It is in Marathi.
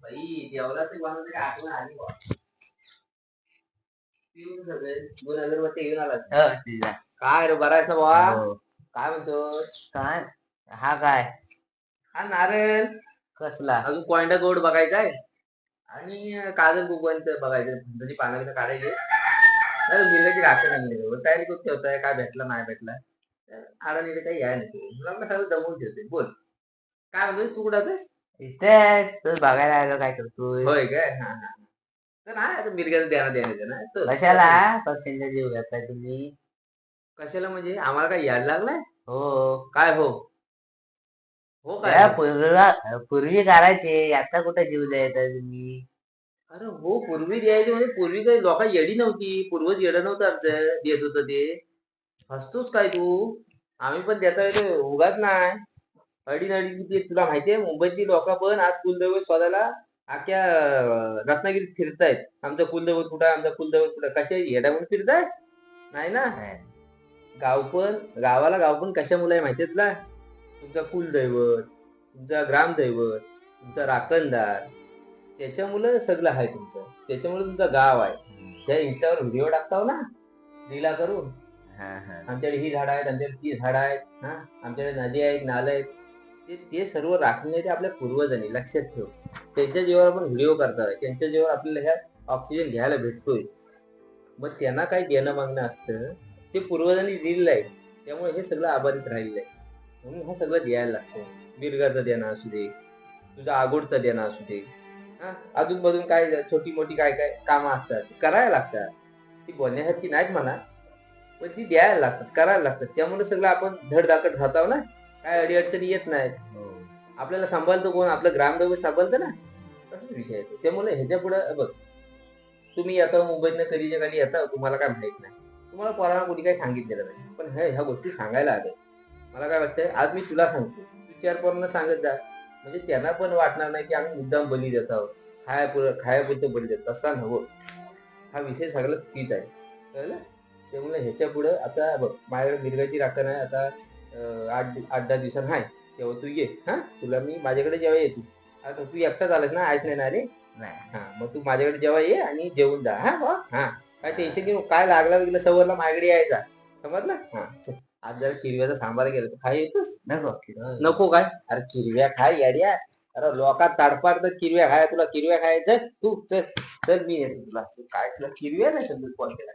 बाई जेवला ते बनवलं की आठवण आली दोन अगरबत्ती घेऊन. काय रे बरा आहेस ना बाबा हो. काय म्हणतो काय हा काय हा नारळ? कसला? अजून कोयंडा गोड बघायचा आहे. आणि काजल कुपंत बघायचं. त्याची पानं काढायची मिरगाची राखण काय खूप ठेवताय. काय भेटला नाही भेटला? आडाने काही याय नाही आपलं सगळं जमवून ठेवते बोल काय म्हणतो तू कुठं होतेस? इथे तू बघायला आलो काय करतोय होय काय हा हा तर नाही आता मिरगाचं द्यायला द्यायचं ना तर- कशाला पक्षांचा जीव घेताय तुम्ही कशाला म्हणजे आम्हाला काय यायला लागलाय हो काय हो हो काय त्या पूर्वी करायचे आता कुठे जीव द्यायचा तुम्ही अरे हो पूर्वी द्यायचे म्हणजे पूर्वी काही लोक येडी नव्हती पूर्वज येडं नव्हतं आमचं देत होतं ते हसतोच काय तू? आम्ही पण देता येतो उगाच नाही. अडी नडी किती आहेत तुला माहितीये मुंबईतली लोक पण आज कुलदैवत अख्ख्या अं, रत्नागिरीत फिरतायत. आमचं कुलदैवत कुठं आमचं कुलदैवत कुठं कशा येडा म्हणून फिरतायत नाही ना? गाव पण गावाला गाव पण कशा मुलं आहे माहितीये तुला? तुमचा कुलदैवत तुमचा ग्रामदैवत तुमचा राखणदार त्याच्यामुळं सगळं आहे तुमचं. त्याच्यामुळे तुमचं गाव आहे. त्या इंस्टावर व्हिडिओ टाकताव ना? लीला करून. आमच्याकडे ही झाडं आहेत आमच्याकडे ती झाडं आहेत हा? आमच्याकडे नदी आहेत नालं आहेत. ते ते सर्व राखणे ते आपल्या पूर्वजांनी लक्षात ठेव. त्यांच्या जीवावर आपण व्हिडिओ करतात त्यांच्या जीवावर आपल्याला ह्या ऑक्सिजन घ्यायला भेटतोय. मग त्यांना काही देणं मागणं असतं? ते पूर्वजांनी दिलेलं आहे. त्यामुळे हे सगळं आभारित राहिलेलं आहे. म्हणून हे सगळं द्यायला लागतं मिरगाचं देणं असू दे तुझा आगोडचं देणं असू दे हा? अजून मधून काय छोटी मोठी काय काय कामं असतात करायला लागतात. ती बोलण्यासारखी नाहीत म्हणा पण ती द्यायला लागतात करायला लागतात. त्यामुळे सगळं आपण धडधाकट राहतो ना. काय अडीअडचणी येत नाहीत. हो. आपल्याला सांभाळतो कोण? आपलं ग्रामदैवत सांभाळतं ना. तसंच विषय आहे. त्यामुळे ह्याच्या पुढे बघ. तुम्ही आता मुंबईतनं कधीच्या खाली येता तुम्हाला काय माहीत नाही. तुम्हाला पोरांना कोणी काही सांगितलेलं नाही. पण ह्या ह्या गोष्टी सांगायला आल्या. मला काय वाटतंय आज मी तुला सांगतो. तू चार पोरांना सांगत जा. म्हणजे त्यांना पण वाटणार नाही की आम्ही मुद्दाम बली देत आहोत. खाया खायापुरतं बली देत तसा नव्हतं हा विषय सगळा चुकीचा आहे. कळलं? त्यामुळे ह्याच्या पुढे आता बघ माझ्याकडे मिरगाची राखण आहे आता आठ आठ दहा दिवसात आहे तेव्हा तू ये हा? तुला मी माझ्याकडे जेव्हा येते आता तू एकटाच आलास ना आज नाही ना रे नाही. हा. मग तू माझ्याकडे जेव्हा ये आणि जेवून जा हा बा हा. काय टेन्शन घेऊ काय लागला वगैरे सवरला माझ्याकडे यायचा. समजलं? हा आज जरा किरव्याचा सांबार केला तर खाय येतोस? नको. नको काय? अरे किरव्या खाय याड्या. अरे लोकात ताडपाड तर किरव्या खाय तुला किरव्या खायचं तू चल. चल मी येतो तुला. काय तुला किरव्या नाही शब्द कॉल केला.